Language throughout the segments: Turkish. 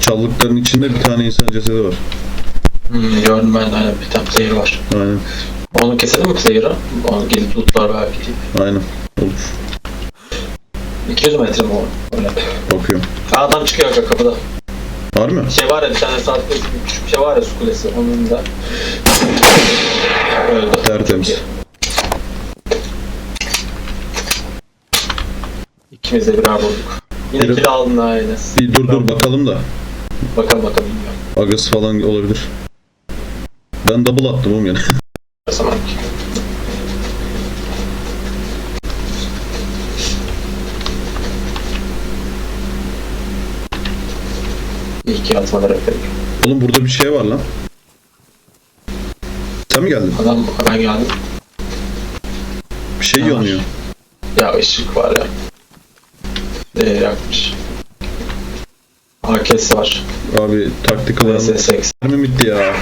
Çallıkların içinde bir tane insan cesedi var. Hmm, gördüm ben de aynen bir tane player var. Aynen. Onu keselim mi player'ı? Onu gelip lootlar belki. Aynen. Olur. 200 metre mi o? Öyle. Bakıyorum. Aa, adam çıkıyor aga kapıda. Var mı? Şey var ya bir tane saat küçük bir şey var ya su kulesi. Onun da. Öldü. Tertemiz. İkimiz de birer bulduk. Yine kill aldın Enes. Bir dur dur bakalım da. Bakalım bakalım. Agası falan olabilir. Ben double attım oğlum yani. Zaman. İyi ki atmaları yapayım. Oğlum burada bir şey var lan. Sen mi geldin? Adam ben geldim. Bir şey yanıyor. Ya ışık var ya. Değer yakmış. AKS var. Abi taktik alan SS8. mi bitti ya?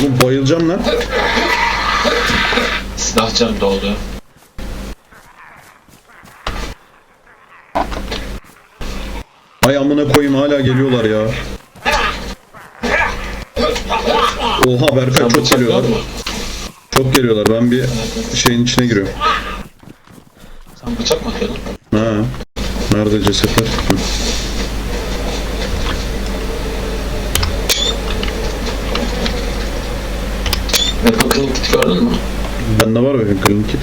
Oğlum bayılacağım lan. Silah canı doldu. Ay amına koyayım hala geliyorlar ya. Oha Berkay Sen çok bıçak geliyorlar. var mı? Çok geliyorlar. Ben bir şeyin içine giriyorum. Sen bıçak mı atıyordun? Ha. Nerede cesetler? Hı. Metal Clean Kit gördün mü? Bende var bakın clean kit.